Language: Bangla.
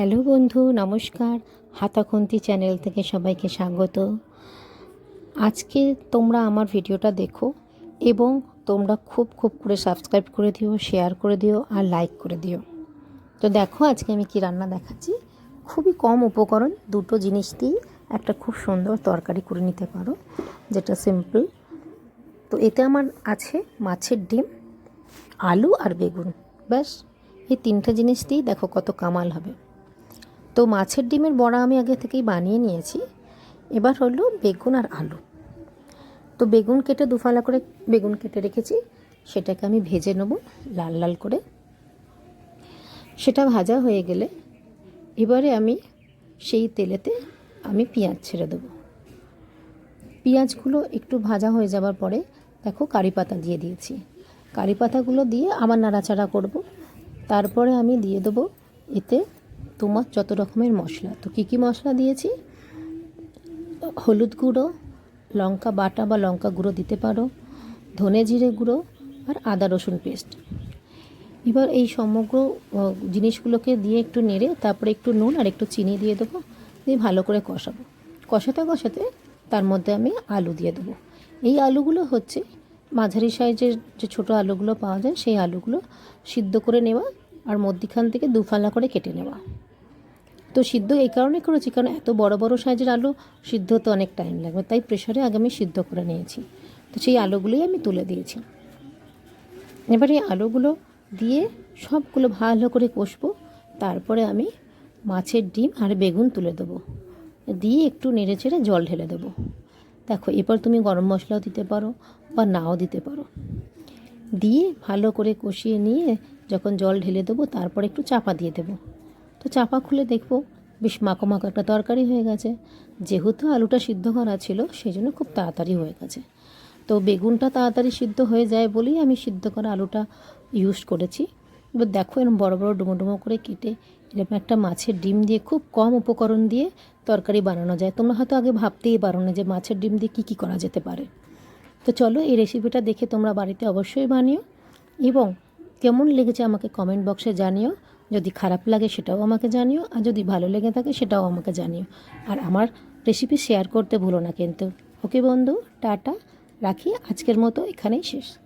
হ্যালো বন্ধু, নমস্কার। হাতাখন্তি চ্যানেল থেকে সবাইকে স্বাগত। আজকে তোমরা আমার ভিডিওটা দেখো এবং তোমরা খুব খুব করে সাবস্ক্রাইব করে দিও শেয়ার করে দিও আর লাইক করে দিও। তো দেখো আজকে আমি কি রান্না দেখাচ্ছি। খুবই কম উপকরণ, দুটো জিনিস দিয়ে একটা খুব সুন্দর তরকারি করে নিতে পারো, যেটা সিম্পল তো এতে আমার আছে মাছের ডিম, আলু আর বেগুন। ব্যাস, এই তিনটে জিনিস দিয়েই দেখো কত কামাল হবে। তো মাছের ডিমের বড়া আমি আগে থেকেই বানিয়ে নিয়েছি। এবার হলো বেগুন আর আলু। তো বেগুন কেটে দুফালা করে বেগুন কেটে রেখেছি। সেটাকে আমি ভেজে নেব লাল লাল করে। সেটা ভাজা হয়ে গেলে এবারে আমি সেই তেলেতে আমি পেঁয়াজ ছেড়ে দেবো। পেঁয়াজগুলো একটু ভাজা হয়ে যাবার পরে দেখো কারি পাতা দিয়ে দিয়েছি। কারি পাতাগুলো দিয়ে আবার নাড়াচাড়া করব। তারপরে আমি দিয়ে দেবো এতে তোমার যত রকমের মশলা। তো কী কী মশলা দিয়েছি? হলুদ গুঁড়ো, লঙ্কা বাটা বা লঙ্কা গুঁড়ো দিতে পারো, ধনে জিরে গুঁড়ো আর আদা রসুন পেস্ট। এবার এই সমগ্র জিনিসগুলোকে দিয়ে একটু নেড়ে, তারপরে একটু নুন আর একটু চিনি দিয়ে দেবো, দিয়ে ভালো করে কষাবো। কষাতে কষাতে তার মধ্যে আমি আলু দিয়ে দেবো। এই আলুগুলো হচ্ছে মাঝারি সাইজের যে ছোটো আলুগুলো পাওয়া যায়, সেই আলুগুলো সিদ্ধ করে নেওয়া আর মধ্যিখান থেকে দুফালা করে কেটে নেওয়া। তো সিদ্ধ এই কারণে করেছি, কারণ এত বড় বড় সাইজের আলু, সিদ্ধ হতে অনেক টাইম লাগবে, তাই প্রেশারে আগে আমি সিদ্ধ করে নিয়েছি। তো সেই আলুগুলোই আমি তুলে দিয়েছি। এবার এই আলুগুলো দিয়ে সবগুলো ভালো করে কষবো, তারপরে আমি মাছের ডিম আর বেগুন তুলে দেবো। দিয়ে একটু নেড়ে চেড়ে জল ঢেলে দেবো। দেখো, এরপর তুমি গরম মশলাও দিতে পারো বা নাও দিতে পারো। দিয়ে ভালো করে কষিয়ে নিয়ে যখন জল ঢেলে দেবো, তারপর একটু চাপা দিয়ে দেবো। তো চাপা খুলে দেখব। বেশ মাখো মাখো একটা তরকারি হয়ে গেছে। যেহেতু আলুটা সিদ্ধ করা ছিল সেই জন্য খুব তাড়াতাড়ি হয়ে গেছে। তো বেগুনটা তাড়াতাড়ি সিদ্ধ হয়ে যায় বলেই আমি সিদ্ধ করা আলুটা ইউজ করেছি। এবার দেখো এরকম বড় বড় ডুমো ডুমো করে কেটে, এরকম একটা মাছের ডিম দিয়ে খুব কম উপকরণ দিয়ে তরকারি বানানো যায়। তোমরা হয়তো আগে ভাবতেই পারো না যে মাছের ডিম দিয়ে কী কী করা যেতে পারে। তো চলো এই রেসিপিটা দেখে তোমরা বাড়িতে অবশ্যই বানিও। এবং কেমন লেগেছে আমাকে কমেন্ট বক্সে জানিও। যদি খারাপ লাগে সেটাও আমাকে জানিও, আর যদি ভালো লেগে থাকে সেটাও আমাকে জানিও। আর আমার রেসিপি শেয়ার করতে ভুলো না কিন্তু। ওকে বন্ধু, টাটা, রাখি, আজকের মতো এখানেই শেষ।